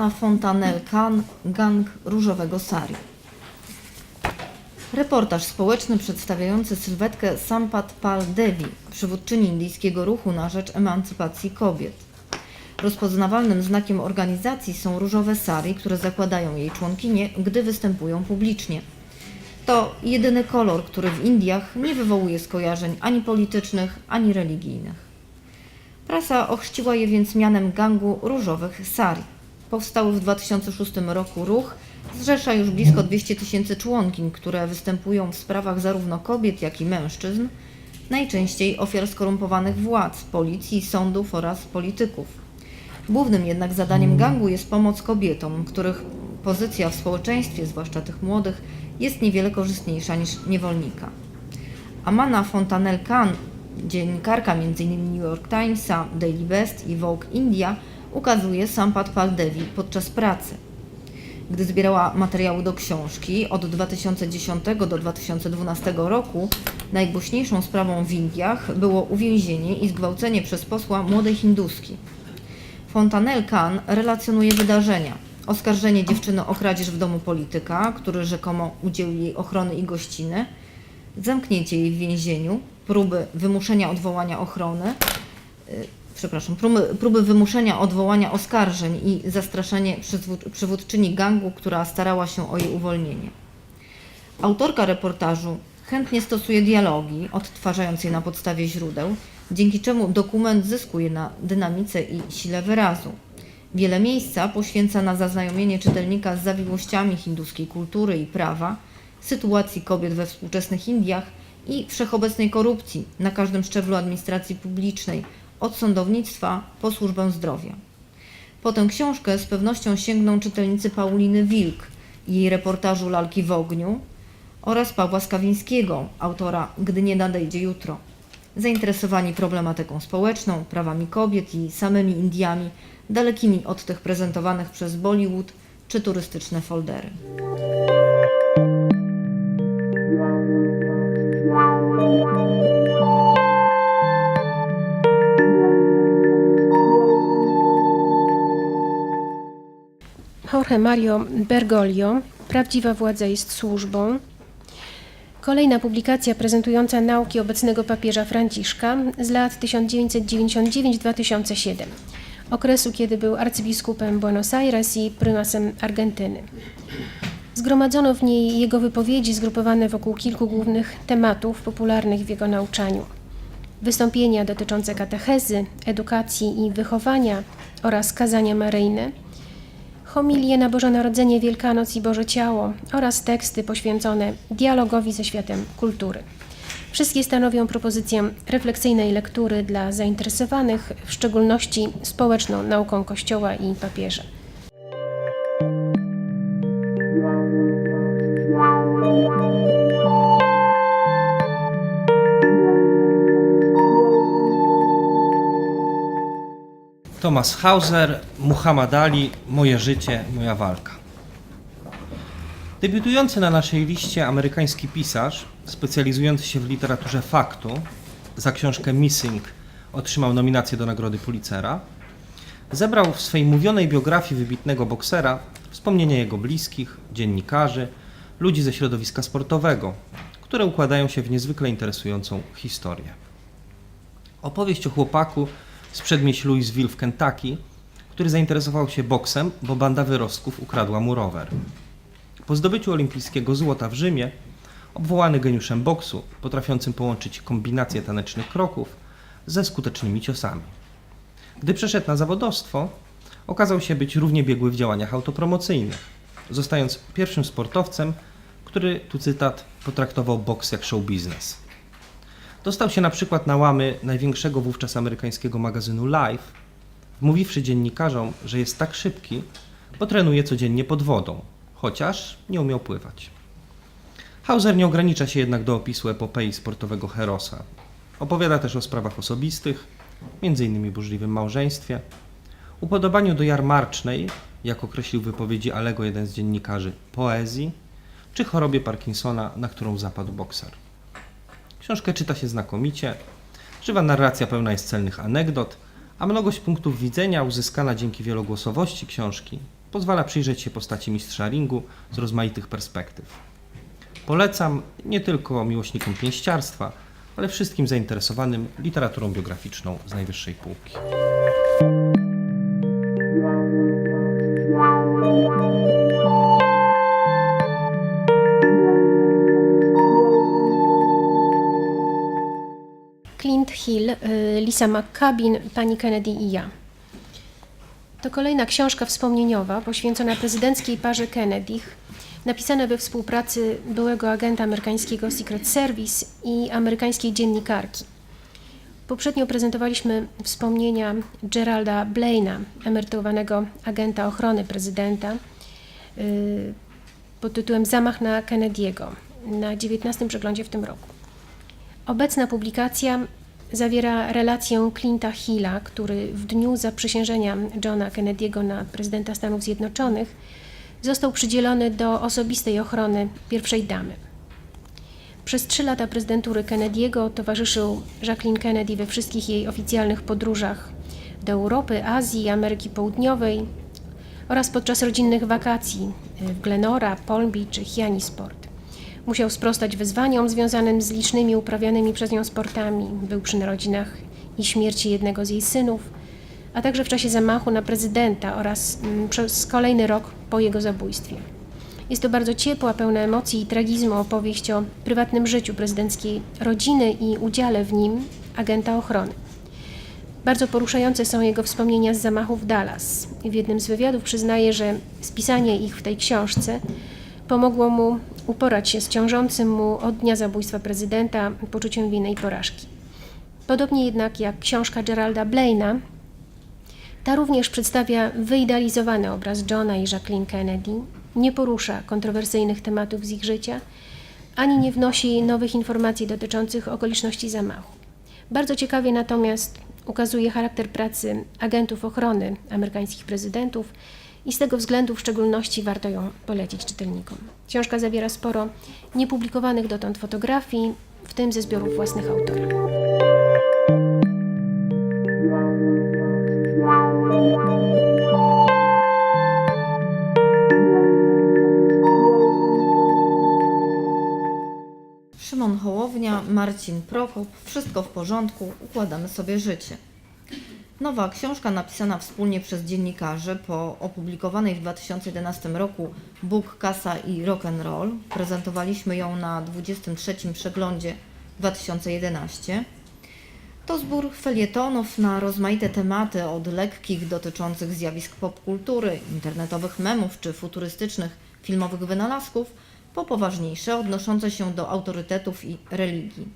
Amana Fontanel gang różowego sari. Reportaż społeczny przedstawiający sylwetkę Sampat Pal Devi, przywódczyni indyjskiego ruchu na rzecz emancypacji kobiet. Rozpoznawalnym znakiem organizacji są różowe sari, które zakładają jej członkinie, gdy występują publicznie. To jedyny kolor, który w Indiach nie wywołuje skojarzeń ani politycznych, ani religijnych. Prasa ochrzciła je więc mianem gangu różowych sari. Powstały w 2006 roku ruch zrzesza już blisko 200 tysięcy członkiń, które występują w sprawach zarówno kobiet, jak i mężczyzn, najczęściej ofiar skorumpowanych władz, policji, sądów oraz polityków. Głównym jednak zadaniem gangu jest pomoc kobietom, których pozycja w społeczeństwie, zwłaszcza tych młodych, jest niewiele korzystniejsza niż niewolnika. Amana Fontanel Khan, dziennikarka m.in. New York Timesa, Daily Best i Vogue India, ukazuje Sampat Pal Devi podczas pracy. Gdy zbierała materiały do książki od 2010 do 2012 roku, najgłośniejszą sprawą w Indiach było uwięzienie i zgwałcenie przez posła młodej hinduski. Fontanel Khan relacjonuje wydarzenia. Oskarżenie dziewczyny o kradzież w domu polityka, który rzekomo udzielił jej ochrony i gościny, zamknięcie jej w więzieniu, próby wymuszenia odwołania ochrony, y, przepraszam, próby, próby wymuszenia odwołania oskarżeń i zastraszenie przywódczyni gangu, która starała się o jej uwolnienie. Autorka reportażu chętnie stosuje dialogi, odtwarzając je na podstawie źródeł, dzięki czemu dokument zyskuje na dynamice i sile wyrazu. Wiele miejsca poświęca na zaznajomienie czytelnika z zawiłościami hinduskiej kultury i prawa, sytuacji kobiet we współczesnych Indiach i wszechobecnej korupcji na każdym szczeblu administracji publicznej, od sądownictwa po służbę zdrowia. Po tę książkę z pewnością sięgną czytelnicy Pauliny Wilk i jej reportażu Lalki w ogniu oraz Pawła Skawińskiego, autora Gdy nie nadejdzie jutro. Zainteresowani problematyką społeczną, prawami kobiet i samymi Indiami, dalekimi od tych prezentowanych przez Bollywood czy turystyczne foldery. Jorge Mario Bergoglio, Prawdziwa władza jest służbą. Kolejna publikacja prezentująca nauki obecnego papieża Franciszka z lat 1999-2007, okresu kiedy był arcybiskupem Buenos Aires i prymasem Argentyny. Zgromadzono w niej jego wypowiedzi zgrupowane wokół kilku głównych tematów popularnych w jego nauczaniu. Wystąpienia dotyczące katechezy, edukacji i wychowania oraz kazania maryjne – homilie na Boże Narodzenie, Wielkanoc i Boże Ciało oraz teksty poświęcone dialogowi ze światem kultury. Wszystkie stanowią propozycję refleksyjnej lektury dla zainteresowanych, w szczególności społeczną nauką Kościoła i papieża. Thomas Hauser, Muhammad Ali, Moje życie, moja walka. Debiutujący na naszej liście amerykański pisarz, specjalizujący się w literaturze faktu, za książkę Missing otrzymał nominację do Nagrody Pulitzera, zebrał w swej mówionej biografii wybitnego boksera wspomnienia jego bliskich, dziennikarzy, ludzi ze środowiska sportowego, które układają się w niezwykle interesującą historię. Opowieść o chłopaku z przedmieść Louisville w Kentucky, który zainteresował się boksem, bo banda wyrostków ukradła mu rower. Po zdobyciu olimpijskiego złota w Rzymie, obwołany geniuszem boksu, potrafiącym połączyć kombinację tanecznych kroków ze skutecznymi ciosami. Gdy przeszedł na zawodowstwo, okazał się być równie biegły w działaniach autopromocyjnych, zostając pierwszym sportowcem, który, tu cytat, potraktował boks jak show biznes. Dostał się na przykład na łamy największego wówczas amerykańskiego magazynu Life, wmówiwszy dziennikarzom, że jest tak szybki, bo trenuje codziennie pod wodą, chociaż nie umiał pływać. Hauser nie ogranicza się jednak do opisu epopei sportowego Herosa. Opowiada też o sprawach osobistych, m.in. burzliwym małżeństwie, upodobaniu do jarmarcznej, jak określił wypowiedzi Alego jeden z dziennikarzy, poezji, czy chorobie Parkinsona, na którą zapadł bokser. Książkę czyta się znakomicie. Żywa narracja pełna jest celnych anegdot, a mnogość punktów widzenia uzyskana dzięki wielogłosowości książki pozwala przyjrzeć się postaci mistrza ringu z rozmaitych perspektyw. Polecam nie tylko miłośnikom pięściarstwa, ale wszystkim zainteresowanym literaturą biograficzną z najwyższej półki. Hill, y, Lisa McCabin, pani Kennedy i ja. To kolejna książka wspomnieniowa poświęcona prezydenckiej parze Kennedych, napisana we współpracy byłego agenta amerykańskiego Secret Service i amerykańskiej dziennikarki. Poprzednio prezentowaliśmy wspomnienia Geralda Blaina, emerytowanego agenta ochrony prezydenta, y, pod tytułem Zamach na Kennedy'ego na 19 przeglądzie w tym roku. Obecna publikacja zawiera relację Clint'a Hilla, który w dniu zaprzysiężenia Johna Kennedy'ego na prezydenta Stanów Zjednoczonych został przydzielony do osobistej ochrony pierwszej damy. Przez trzy lata prezydentury Kennedy'ego towarzyszył Jacqueline Kennedy we wszystkich jej oficjalnych podróżach do Europy, Azji, Ameryki Południowej oraz podczas rodzinnych wakacji w Glenora, Palm Beach czy Hyannisport. Musiał sprostać wyzwaniom związanym z licznymi uprawianymi przez nią sportami. Był przy narodzinach i śmierci jednego z jej synów, a także w czasie zamachu na prezydenta oraz mm, przez kolejny rok po jego zabójstwie. Jest to bardzo ciepła, pełna emocji i tragizmu opowieść o prywatnym życiu prezydenckiej rodziny i udziale w nim agenta ochrony. Bardzo poruszające są jego wspomnienia z zamachu w Dallas. W jednym z wywiadów przyznaje, że spisanie ich w tej książce pomogło mu uporać się z ciążącym mu od dnia zabójstwa prezydenta poczuciem winy i porażki. Podobnie jednak jak książka Geralda Blaina, ta również przedstawia wyidealizowany obraz Johna i Jacqueline Kennedy, nie porusza kontrowersyjnych tematów z ich życia, ani nie wnosi nowych informacji dotyczących okoliczności zamachu. Bardzo ciekawie natomiast ukazuje charakter pracy agentów ochrony amerykańskich prezydentów i z tego względu w szczególności warto ją polecić czytelnikom. Książka zawiera sporo niepublikowanych dotąd fotografii, w tym ze zbiorów własnych autora. Szymon Hołownia, Marcin Prokop, wszystko w porządku, układamy sobie życie. Nowa książka napisana wspólnie przez dziennikarzy po opublikowanej w 2011 roku Bóg, Kasa i Rock'n'Roll. Prezentowaliśmy ją na 23 przeglądzie 2011. To zbór felietonów na rozmaite tematy, od lekkich dotyczących zjawisk popkultury, internetowych memów czy futurystycznych filmowych wynalazków, po poważniejsze odnoszące się do autorytetów i religii.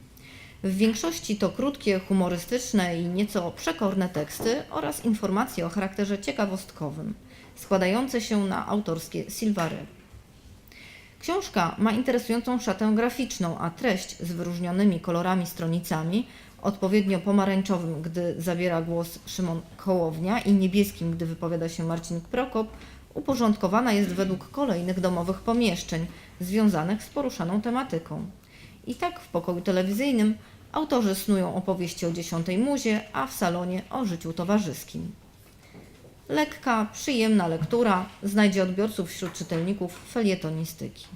W większości to krótkie, humorystyczne i nieco przekorne teksty oraz informacje o charakterze ciekawostkowym, składające się na autorskie silvary. Książka ma interesującą szatę graficzną, a treść z wyróżnionymi kolorami stronicami, odpowiednio pomarańczowym, gdy zabiera głos Szymon Hołownia i niebieskim, gdy wypowiada się Marcin Prokop, uporządkowana jest według kolejnych domowych pomieszczeń związanych z poruszaną tematyką. I tak w pokoju telewizyjnym autorzy snują opowieści o dziesiątej muzie, a w salonie o życiu towarzyskim. Lekka, przyjemna lektura znajdzie odbiorców wśród czytelników felietonistyki.